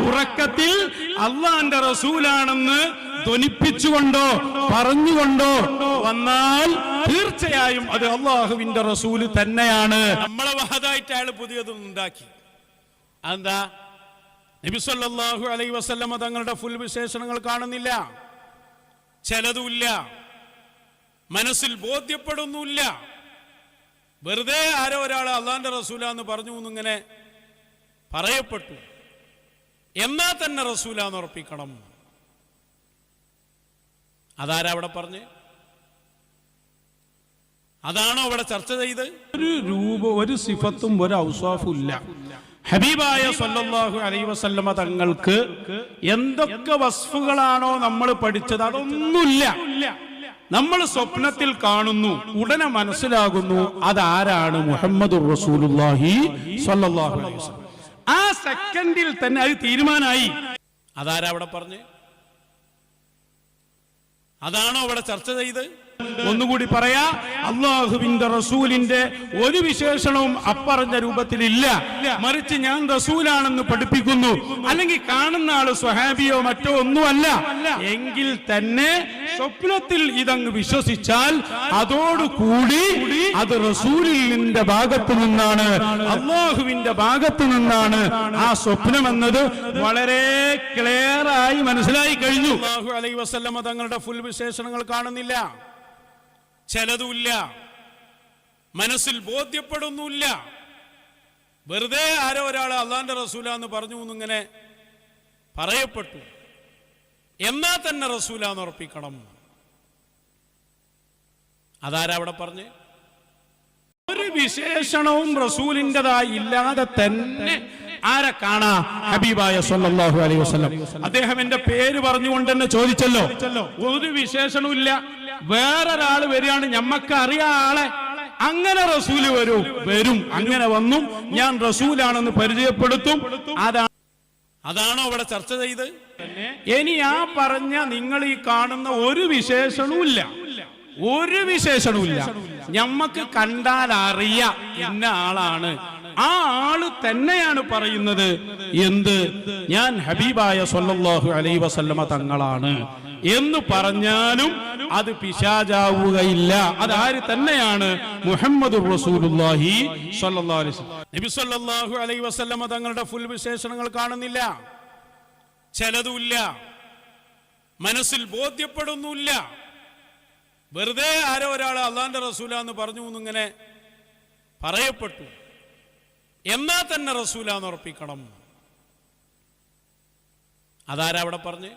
ഉറക്കത്തിൽ അള്ളാന്റെ റസൂലാണെന്ന് ധ്വനിപ്പിച്ചുകൊണ്ടോ പറഞ്ഞുകൊണ്ടോ വന്നാൽ തീർച്ചയായും അത് അള്ളാഹുവിന്റെ റസൂൽ തന്നെയാണ്. നമ്മളെ വഹദായിട്ട് അയാൾ പുതിയതൊന്നും ഉണ്ടാക്കി. അതെന്താ? നബിസ്വല്ലാഹു അലൈ അലൈഹി വസല്ലമ തങ്ങളുടെ ഫുൾ വിശേഷണങ്ങൾ കാണുന്നില്ല. ചിലതുമില്ല. മനസ്സിൽ ബോധ്യപ്പെടുന്നില്ല വെറുതെ ആരോ ഒരാൾ അള്ളാന്റെ റസൂലാന്ന് പറഞ്ഞു എന്നിങ്ങനെ പറയപ്പെട്ടു. എന്നാ തന്നെ റസൂലാന്ന് ഉറപ്പിക്കണം. അതാരാ അവിടെ പറഞ്ഞ്? അതാണോ അവിടെ ചർച്ച ചെയ്ത്? ഒരു രൂപ ഒരു സിഫത്തും ഒരു ഔസാഫും ഇല്ല. ഹബീബായ സല്ലല്ലാഹു അലൈ വസല്ലമ തങ്ങൾക്ക് എന്തൊക്കെ വസ്ഫുകളാണോ നമ്മൾ പഠിച്ചത് അതൊന്നുമില്ല. നമ്മൾ സ്വപ്നത്തിൽ കാണുന്നു ഉടനെ മനസ്സിലാകുന്നു അതാരാണ് മുഹമ്മദ് റസൂലുല്ലാഹി സല്ലല്ലാഹു അലൈഹി വസല്ലം. ആ സെക്കൻഡിൽ തന്നെ അത് തീരുമാനമായി. അതാരാ അവിടെ പറഞ്ഞ്? അതാണോ അവിടെ ചർച്ച ചെയ്ത്? ഒന്നുകൂടി പറയാ അള്ളാഹുവിന്റെ റസൂലിന്റെ ഒരു വിശേഷണവും അപ്പറഞ്ഞ രൂപത്തിലില്ല. മറിച്ച് ഞാൻ റസൂലാണെന്ന് പഠിപ്പിക്കുന്നു. അല്ലെങ്കിൽ കാണുന്ന ആൾ സ്വഹാബിയോ മറ്റോ ഒന്നുമല്ല. എങ്കിൽ തന്നെ സ്വപ്നത്തിൽ ഇതങ്ങ് വിശ്വസിച്ചാൽ അതോടുകൂടി അത് റസൂലിന്റെ ഭാഗത്തു നിന്നാണ് അള്ളാഹുവിന്റെ ഭാഗത്തു നിന്നാണ് ആ സ്വപ്നം എന്നത് വളരെ ക്ലിയറായി മനസ്സിലായി കഴിഞ്ഞു. അലൈഹി വസല്ലമ തങ്ങളുടെ ഫുൾ വിശേഷണങ്ങൾ കാണുന്നില്ല. ചിലതുമില്ല. മനസ്സിൽ ബോധ്യപ്പെടുന്നില്ല വെറുതെ ആരോ ഒരാൾ അള്ളാന്റെ റസൂലാന്ന് പറഞ്ഞു എന്നിങ്ങനെ പറയപ്പെട്ടു. എന്നാ തന്നെ റസൂലാന്ന് ഉറപ്പിക്കണം. അതാരാ അവിടെ പറഞ്ഞ്? ഒരു വിശേഷണവും റസൂലിന്റെതായി ഇല്ലാതെ തന്നെ ആരെ കാണാ? ഹബീബായ സല്ലല്ലാഹു അലൈഹി വസല്ലം. അദ്ദേഹം എന്റെ പേര് പറഞ്ഞുകൊണ്ട് തന്നെ ചോദിച്ചല്ലോ. ഒരു വിശേഷണവും ഇല്ല. വേറൊരാൾ വരികയാണ്. ഞമ്മക്ക് അറിയാ ആളെ. അങ്ങനെ റസൂൽ വരൂ. വരും. അങ്ങനെ വന്നു. ഞാൻ റസൂലാണെന്ന് പരിചയപ്പെടുത്തും. അതാണ് അതാണോ അവിടെ ചർച്ച ചെയ്ത്? ഇനി ആ പറഞ്ഞ നിങ്ങൾ ഈ കാണുന്ന ഒരു വിശേഷണവും ഇല്ല. ഒരു വിശേഷണവും ഇല്ല. ഞമ്മക്ക് കണ്ടാൽ അറിയാം ഇന്ന ആളാണ്. ആ ആൾ തന്നെയാണ് പറയുന്നത്. എന്ത്? ഞാൻ ഹബീബായ സൊല്ലാഹു അലൈഹി വസല്ലമ തങ്ങളാണ്. എന്ന് പറഞ്ഞാലും അത് പിശാചാവുകയില്ല. അതാര് തന്നെയാണ്? മുഹമ്മദ് നബി അലൈഹി വസല്ലമ തങ്ങളുടെ ഫുൾ വിശേഷണങ്ങൾ കാണുന്നില്ല. ചിലതുമില്ല. മനസ്സിൽ ബോധ്യപ്പെടുന്നില്ല വെറുതെ ആരോ ഒരാൾ അള്ളാന്റെ റസൂല എന്ന് പറഞ്ഞു എന്നിങ്ങനെ പറയപ്പെട്ടു. എന്നാ തന്നെ റസൂലാന്ന് ഉറപ്പിക്കണം. അതാരാ അവിടെ പറഞ്ഞ്?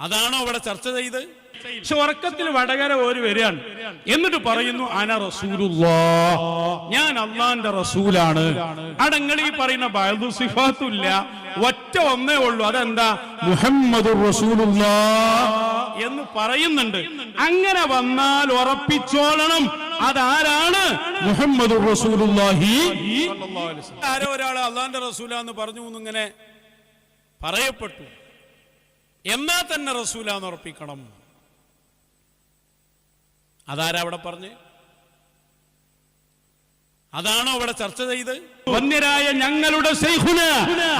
അതാണോ അവിടെ ചർച്ച ചെയ്ത്? സ്വർഗത്തിൽ വടകര ഒരു വരികയാണ്. എന്നിട്ട് പറയുന്നു അന റസൂലുള്ളാ. ഞാൻ അള്ളാന്റെ റസൂലാണ്. അടങ്ങൾ ഈ പറയുന്ന ബൈദു സിഫാത്തുല്ല. ഒറ്റ ഒന്നേ ഉള്ളൂ. അതെന്താ? മുഹമ്മദ് റസൂലുള്ളാ എന്ന് പറയുന്നുണ്ട്. അങ്ങനെ വന്നാൽ ഉറപ്പിച്ചോളണം. അതാരാണ്? മുഹമ്മദ് റസൂലുള്ളാഹി. ആരോ ഒരാൾ അള്ളാന്റെ റസൂലാന്ന് പറഞ്ഞു ഇങ്ങനെ പറയപ്പെട്ടു. എന്നാ തന്നെ റസൂലാന്ന് ഉറപ്പിക്കണം. അതാരാ അവിടെ പറഞ്ഞ്? അതാണോ അവിടെ ചർച്ച ചെയ്ത്? വന്യരായ ഞങ്ങളുടെ സൈഹുന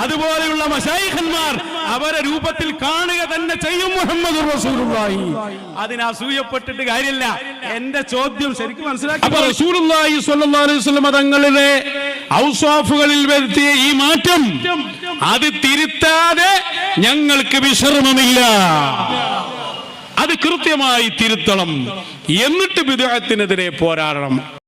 അതുപോലെയുള്ള മശൈഹന്മാർ അവരെ രൂപത്തിൽ കാണുക തന്നെ ചെയ്യും മുഹമ്മദ് റസൂലുള്ളാഹി. അതിന് അസൂയപ്പെട്ടിട്ട് കാര്യമില്ല. എന്റെ ചോദ്യം ശരിക്കും മനസ്സിലാക്കി അപ്പൊ റസൂലുള്ളാഹി സ്വല്ലല്ലാഹു അലൈഹി വസല്ലം തങ്ങളിലെ ഔസാഫുകളിൽ വരുത്തിയ ഈ മാറ്റം. അത് തിരുത്താതെ ഞങ്ങൾക്ക് വിശ്രമമില്ല. അത് കൃത്യമായി തിരുത്തണം. എന്നിട്ട് വിദേഹത്തിനെതിരെ പോരാടണം.